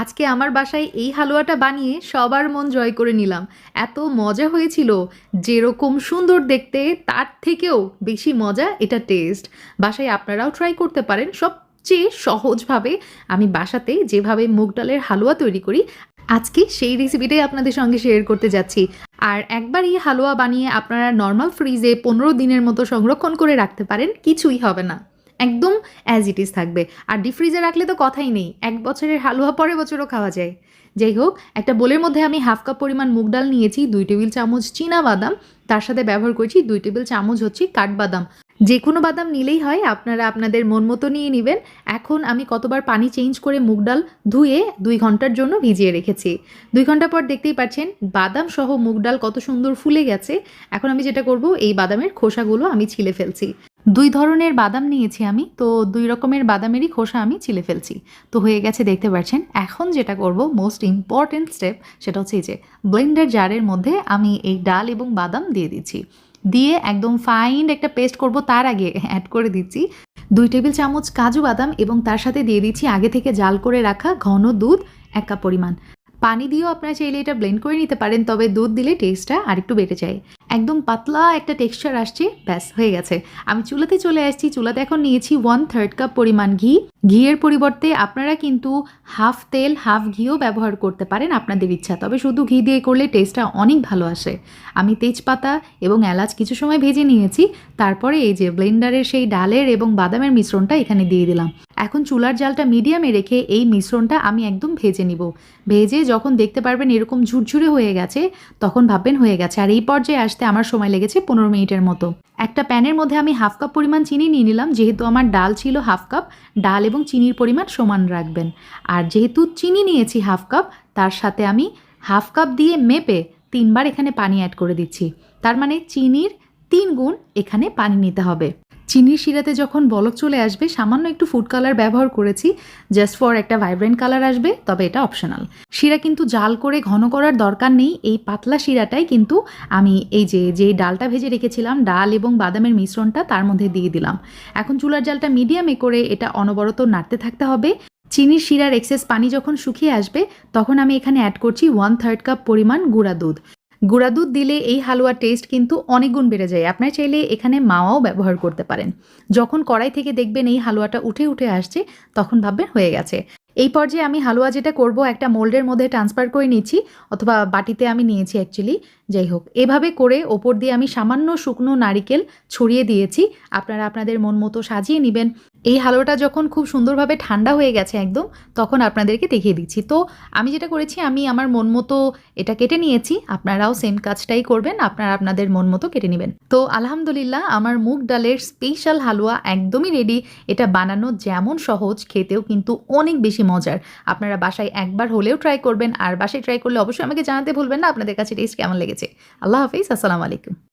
আজকে আমার বাসায় এই হালুয়াটা বানিয়ে সবার মন জয় করে নিলাম। এত মজা হয়েছিল। যেরকম সুন্দর দেখতে, তার থেকেও বেশি মজা এটা টেস্ট বাসায় আপনারাও ট্রাই করতে পারেন। সবচেয়ে সহজভাবে আমি বাসাতে যেভাবে মুগ ডালের হালুয়া তৈরি করি, আজকে সেই রেসিপিটাই আপনাদের সঙ্গে শেয়ার করতে যাচ্ছি। আর একবার এই হালুয়া বানিয়ে আপনারা নর্মাল ফ্রিজে পনেরো দিনের মতো সংরক্ষণ করে রাখতে পারেন, কিছুই হবে না। একদম অ্যাজ ইট ইজ থাকবে। আর ডিপ ফ্রিজে রাখলে তো কথাই নেই। এক বছরের হালুয়া পরে বছরও খাওয়া যায়। যাই হোক, একটা বোলের মধ্যে আমি হাফ কাপ পরিমাণ মুগ ডাল নিয়েছি, দুই টেবিল চামচ চীনা বাদাম, তার সাথে ব্যবহার করেছি দুই টেবিল চামচ হচ্ছে কাঠবাদাম যে কোনো বাদাম নিলেই হয়, আপনারা আপনাদের মন মতো নিয়ে নেবেন। এখন আমি কতবার পানি চেঞ্জ করে মুগ ডাল ধুয়ে দুই ঘণ্টার জন্য ভিজিয়ে রেখেছি। দুই ঘণ্টা পর দেখতেই পাচ্ছেন, বাদাম সহ মুগ ডাল কত সুন্দর ফুলে গেছে। এখন আমি যেটা করব, এই বাদামের খোসাগুলো আমি ছিলে ফেলছি। দুই ধরনের বাদাম নিয়েছি আমি, তো দুই রকমের বাদামেরই খোসা আমি ছিলে ফেলছি। তো হয়ে গেছে, দেখতে পাচ্ছেন, এখন যেটা করব মোস্ট ইম্পর্টেন্ট স্টেপ সেটা হচ্ছে যে ব্লেন্ডার জারের মধ্যে আমি এই ডাল এবং বাদাম দিয়ে দিচ্ছি। দিয়ে একদম ফাইন একটা পেস্ট করব, তার আগে অ্যাড করে দিচ্ছি দুই টেবিল চামচ কাজু বাদাম এবং তার সাথে দিয়ে দিচ্ছি আগে থেকে জাল করে রাখা ঘন দুধ, এক কাপ পরিমাণ। পানি দিয়েও আপনারা চাইলে এটা ব্লেন্ড করে নিতে পারেন, তবে দুধ দিলে টেস্টটা আরেকটু বেড়ে যায়। একদম পাতলা একটা টেক্সচার আসছে, ব্যাস, হয়ে গেছে। আমি চুলাতে চলে আসছি, চুলাতে এখন নিয়েছি ওয়ান থার্ড কাপ পরিমাণ ঘি। ঘিয়ের পরিবর্তে আপনারা কিন্তু হাফ তেল, হাফ ঘিও ব্যবহার করতে পারেন আপনাদের ইচ্ছা। তবে শুধু ঘি দিয়ে করলে টেস্টটা অনেক ভালো আসে। আমি তেজপাতা এবং এলাচ কিছু সময় ভেজে নিয়েছি, তারপরে এই যে ব্লেন্ডারের সেই ডালের এবং বাদামের মিশ্রণটা এখানে দিয়ে দিলাম। এখন চুলার জালটা মিডিয়ামে রেখে এই মিশ্রণটা আমি একদম ভেজে নিব। ভেজে যখন দেখতে পারবেন এরকম ঝুরঝুরে হয়ে গেছে, তখন ভাববেন হয়ে গেছে। আর এই পর্যায়ে আসতে আমার সময় লেগেছে পনেরো মিনিটের মতো। একটা প্যানের মধ্যে আমি হাফ কাপ পরিমাণ চিনি নিয়ে নিলাম, যেহেতু আমার ডাল ছিল হাফ কাপ। ডাল এবং চিনির পরিমাণ সমান রাখবেন। আর যেহেতু চিনি নিয়েছি হাফ কাপ, তার সাথে আমি হাফ কাপ দিয়ে মেপে তিনবার এখানে পানি অ্যাড করে দিচ্ছি। তার মানে চিনির তিন গুণ এখানে পানি নিতে হবে। চিনির শিরাতে যখন বলক চলে আসবে, সামান্য একটু ফুড কালার ব্যবহার করেছি জাস্ট ফর একটা ভাইব্রেন্ট কালার আসবে, তবে এটা অপশনাল শিরা কিন্তু জাল করে ঘন করার দরকার নেই, এই পাতলা শিরাটাই কিন্তু আমি এই যে যে ডালটা ভেজে রেখেছিলাম, ডাল এবং বাদামের মিশ্রণটা তার মধ্যে দিয়ে দিলাম। এখন চুলার জালটা মিডিয়ামে করে এটা অনবরত নাড়তে থাকতে হবে। চিনির শিরার এক্সেস পানি যখন শুকিয়ে আসবে, তখন আমি এখানে অ্যাড করছি ওয়ান থার্ড কাপ পরিমাণ গুঁড়া দুধ। গুঁড়া দুধ দিলে এই হালুয়ার টেস্ট কিন্তু অনেক গুণ বেড়ে যায়। আপনার চাইলে এখানে মাওয়াও ব্যবহার করতে পারেন। যখন কড়াই থেকে দেখবেন এই হালুয়াটা উঠে উঠে আসছে, তখন ভাববেন হয়ে গেছে। এই পর্যায়ে আমি হালুয়া যেটা করব, একটা মোল্ডের মধ্যে ট্রান্সফার করে নিচ্ছি, অথবা বাটিতে আমি নিয়েছি অ্যাকচুয়ালি যাই হোক। এভাবে করে ওপর দিয়ে আমি সামান্য শুকনো নারিকেল ছড়িয়ে দিয়েছি। আপনারা আপনাদের মন মতো সাজিয়ে নেবেন। এই হালুয়াটা যখন খুব সুন্দরভাবে ঠান্ডা হয়ে গেছে একদম, তখন আপনাদেরকে দেখিয়ে দিচ্ছি। তো আমি যেটা করেছি, আমি আমার মন মতো এটা কেটে নিয়েছি, আপনারাও সেম কাজটাই করবেন, আপনারা আপনাদের মন মতো কেটে নেবেন। তো আলহামদুলিল্লাহ, আমার মুগ ডালের স্পেশাল হালুয়া একদমই রেডি এটা বানানো যেমন সহজ, খেতেও কিন্তু অনেক বেশি মজার। আপনারা বাসায় একবার হলেও ট্রাই করবেন, আর বাসায় ট্রাই করলে অবশ্যই আমাকে জানাতে ভুলবেন না, আপনাদের কাছে টেস্ট কেমন লেগেছে। আল্লাহ হাফিজ, আসসালামু আলাইকুম।